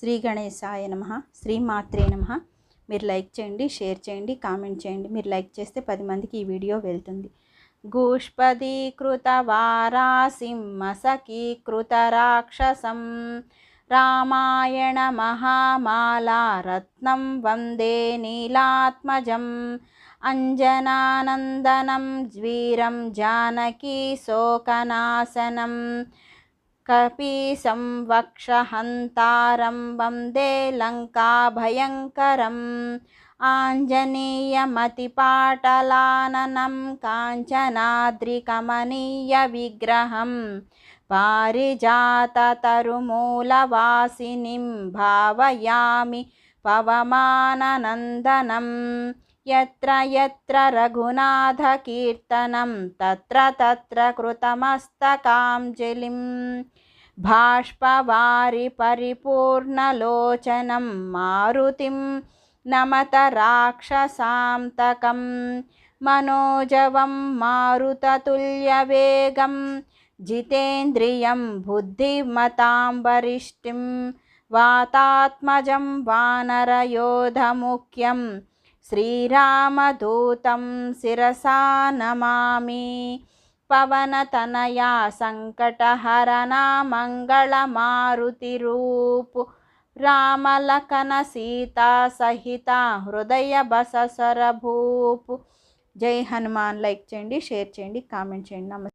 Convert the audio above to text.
శ్రీ గణేశాయ నమ. శ్రీ మాత్రే నమ. మీరు లైక్ చేయండి షేర్ చేయండి కామెంట్ చేయండి. మీరు లైక్ చేస్తే పది మందికి ఈ వీడియో వెళ్తుంది. గూష్పదీకృత వారాసింహసకీకృత రాక్షసం రామాయణ మహామాలా రత్నం వందే నీలాత్మజం అంజనానందనం వీరం జానకీ శోకనాశనం కపీశం వక్షహంతారం వందే లంకాభయంకరం ఆంజనేయమతిపాటలాననం కాంచనాద్రికమనీయ విగ్రహం పారిజాతతరుమూలవాసినిం భావయామి పవమాననందనం యత్ర యత్ర రఘునాథకీర్తనం తత్ర తత్ర కృతమస్తకాంజలిం బాష్పవారి పరిపూర్ణలోచనం మారుతిం నమత రాక్షసాంతకం మనోజవం శ్రీరామదూతం శిరసా నమామి. పవనతనయా సంకటహరణ మంగళమారుతిరూపు రామలకన సీతా సహిత హృదయ బససరభూపు జై హనుమాన్ లైక్ చేయండి షేర్ చేయండి కామెంట్ చేయండి. నమస్తే.